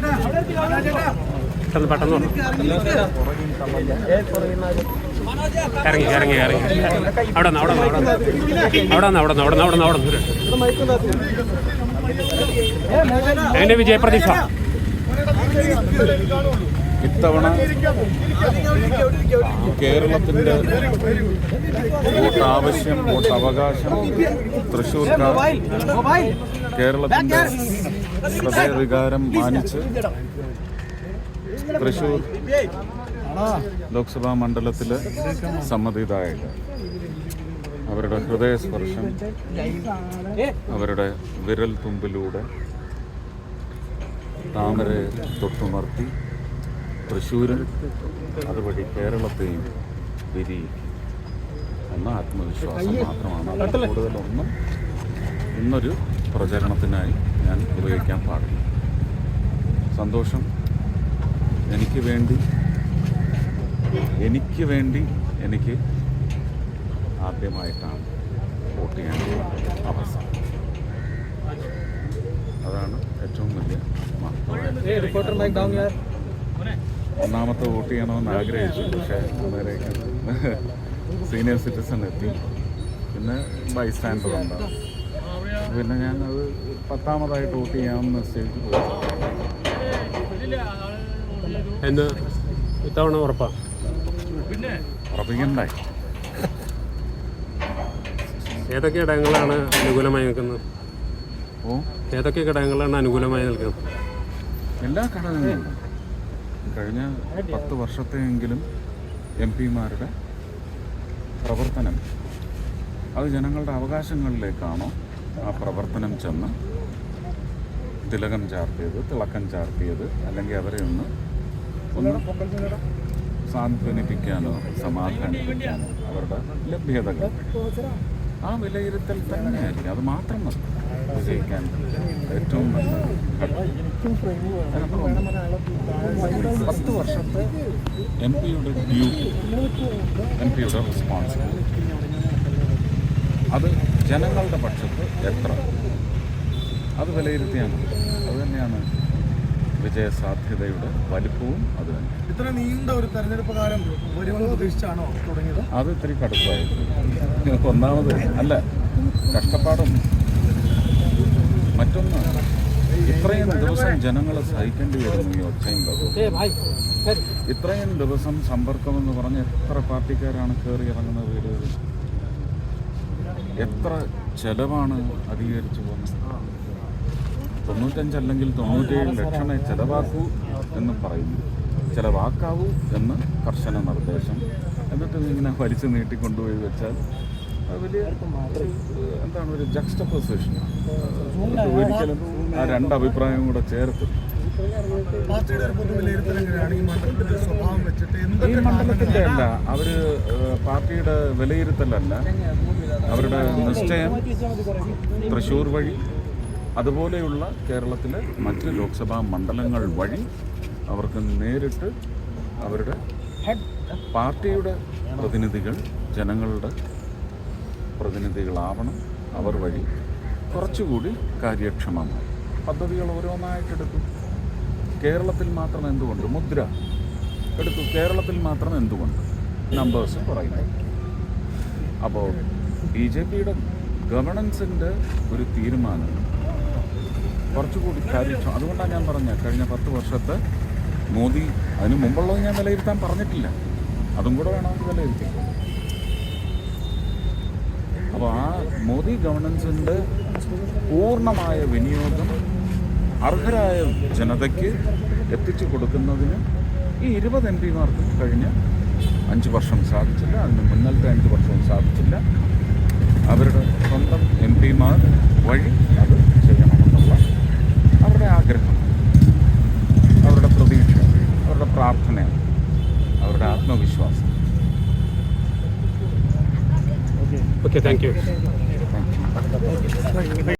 പെട്ടെന്ന് പെട്ടെന്ന് ഇറങ്ങി ഇറങ്ങി ഇറങ്ങി. അവിടെ അവിടെ അവിടെ അവിടെ അവിടെ അവിടെ അവിടെ എന്റെ ഇത്തവണ കേരളത്തിന്റെ വോട്ട് ആവശ്യം വോട്ട് അവകാശം തൃശ്ശൂർക്കാർ കേരളത്തിന്റെ ഹൃദയവികാരം മാനിച്ച് തൃശ്ശൂർ ലോക്സഭാ മണ്ഡലത്തിൽ സമ്മതിദായകർ അവരുടെ ഹൃദയസ്പർശം അവരുടെ വിരൽ തുമ്പിലൂടെ താമരെ തൊട്ടുണർത്തി തൃശ്ശൂരും അതുവഴി കേരളത്തെയും വിരിയിക്കും. എന്ന ആത്മവിശ്വാസം മാത്രമാണ്. അതിൽ കൂടുതലൊന്നും ഇന്നൊരു പ്രചരണത്തിനായി ഞാൻ ഉപയോഗിക്കാൻ പാടില്ല. സന്തോഷം എനിക്ക് വേണ്ടി എനിക്ക് വേണ്ടി എനിക്ക് ആദ്യമായിട്ടാണ് വോട്ട് ചെയ്യാനുള്ള അവസരം. അതാണ് ഏറ്റവും വലിയ മഹത്വമായ ഒന്നാമത്തെ വോട്ട് ചെയ്യണമെന്ന് ആഗ്രഹിച്ചു. പക്ഷേ അന്നേരെ സീനിയർ സിറ്റിസൺ എത്തി. പിന്നെ ബൈ സ്റ്റാൻഡർ ഉണ്ടാവും. പിന്നെ ഞാൻ അത് പത്താമതായിട്ട് വോട്ട് ചെയ്യാമെന്ന് നിശ്ചയിച്ച്. പോയി എന്ന് ഇത്തവണ ഉറപ്പാ? പിന്നെ? ഉറപ്പിക്കണ്ടായി ഏതൊക്കെ ഇടങ്ങളാണ് അനുകൂലമായി നിൽക്കുന്നത്? ഓ? ഏതൊക്കെ ഘടകങ്ങളാണ് അനുകൂലമായി നിൽക്കുന്നത്? എല്ലാ ഘടകങ്ങളും കഴിഞ്ഞ പത്ത് വർഷത്തെയെങ്കിലും എം പിമാരുടെ പ്രവർത്തനം അത് ജനങ്ങളുടെ അവകാശങ്ങളിലേക്കാണോ ആ പ്രവർത്തനം ചെന്ന് തിലകം ചാർത്തിയത് തിളക്കം ചാർത്തിയത് അല്ലെങ്കിൽ അവരെ ഒന്ന് ഒന്ന് സാന്ത്വനിപ്പിക്കാനോ സമാധാനിപ്പിക്കാനോ അവരുടെ ലഭ്യതകൾ. ആ വിലയിരുത്തൽ തന്നെയായിരിക്കും. അത് മാത്രം മതി. വിജയിക്കാൻ ഏറ്റവും നല്ല പത്ത് വർഷത്തെ എം പിയുടെ എം പിയുടെ റെസ്പോൺസിബിലിറ്റി അത് ജനങ്ങളുടെ പക്ഷത്ത് എത്ര? അത് വിലയിരുത്തിയാണ് അത് തന്നെയാണ് വിജയസാധ്യതയുടെ വലിപ്പവും അത് തന്നെ. ഇത്ര നീണ്ട ഒരു തെരഞ്ഞെടുപ്പ് കാലം വരുമെന്ന് പ്രതീക്ഷിച്ചാണോ തുടങ്ങിയത്? അത് ഇത്തിരി കടുപ്പായിരുന്നു ഒന്നാമത് അല്ല കഷ്ടപ്പാടും മറ്റൊന്ന് ഇത്രയും ദിവസം ജനങ്ങൾ സഹിക്കേണ്ടി വരുന്നു ഈ ഒച്ചയും ബഹളവും. ഇത്രയും ദിവസം സമ്പർക്കമെന്ന് പറഞ്ഞ് എത്ര പാർട്ടിക്കാരാണ് കയറി ഇറങ്ങുന്ന വീടുകളിൽ? എത്ര ചെലവാണ് അധികരിച്ചു പോകുന്നത്? തൊണ്ണൂറ്റഞ്ചല്ലെങ്കിൽ തൊണ്ണൂറ്റേഴ് ലക്ഷമേ ചെലവാക്കൂ എന്ന് പറയുന്നു. ചിലവാക്കാവൂ എന്ന് കർശന നിർദ്ദേശം. എന്നിട്ട് ഇങ്ങനെ വലിച്ചു നീട്ടിക്കൊണ്ടുപോയി വെച്ചാൽ വലിയ എന്താണ് ഒരു ജക്സ്റ്റ പൊസിഷൻ ഒരിക്കലും ആ രണ്ട് അഭിപ്രായവും കൂടെ ചേർത്ത്. ഈ മണ്ഡലത്തിന്റെ അല്ല അവർ പാർട്ടിയുടെ വിലയിരുത്തലല്ല. അവരുടെ നിശ്ചയം തൃശ്ശൂർ വഴി അതുപോലെയുള്ള കേരളത്തിലെ മറ്റ് ലോക്സഭാ മണ്ഡലങ്ങൾ വഴി അവർക്ക് നേരിട്ട് അവരുടെ പാർട്ടിയുടെ പ്രതിനിധികൾ ജനങ്ങളുടെ പ്രതിനിധികളാവണം അവർ വഴി കുറച്ചുകൂടി കാര്യക്ഷമമായി. പദ്ധതികൾ ഓരോന്നായിട്ടെടുത്തു കേരളത്തിൽ മാത്രം എന്തുകൊണ്ട്? മുദ്ര എടുത്തു. കേരളത്തിൽ മാത്രം എന്തുകൊണ്ട്? നമ്പേഴ്സ് പറയുന്നു. അപ്പോൾ ബി ജെ പിയുടെ ഗവണൻസിന്റെ ഒരു തീരുമാനം കുറച്ചുകൂടി കാര്യക്ഷമം അതുകൊണ്ടാണ് ഞാൻ പറഞ്ഞത് കഴിഞ്ഞ പത്ത് വർഷത്തെ മോദി അതിന് മുമ്പുള്ളത് ഞാൻ വിലയിരുത്താൻ പറഞ്ഞിട്ടില്ല. അതും കൂടെ വേണമെങ്കിൽ വിലയിരുത്തി. അപ്പോൾ ആ മോദി ഗവൺമെൻസിന്റെ പൂർണമായ വിനിയോഗം അർഹരായ ജനതയ്ക്ക് എത്തിച്ചു കൊടുക്കുന്നതിന് ഈ ഇരുപത് എം പിമാർക്കും കഴിഞ്ഞ അഞ്ച് വർഷം സാധിച്ചില്ല അതിന് മുന്നിലത്തെ അഞ്ച് വർഷവും സാധിച്ചില്ല. അവരുടെ സ്വന്തം എം പിമാർ വഴി പ്രാർത്ഥനയാണ് അവരുടെ ആത്മവിശ്വാസം ഓക്കെ താങ്ക് യു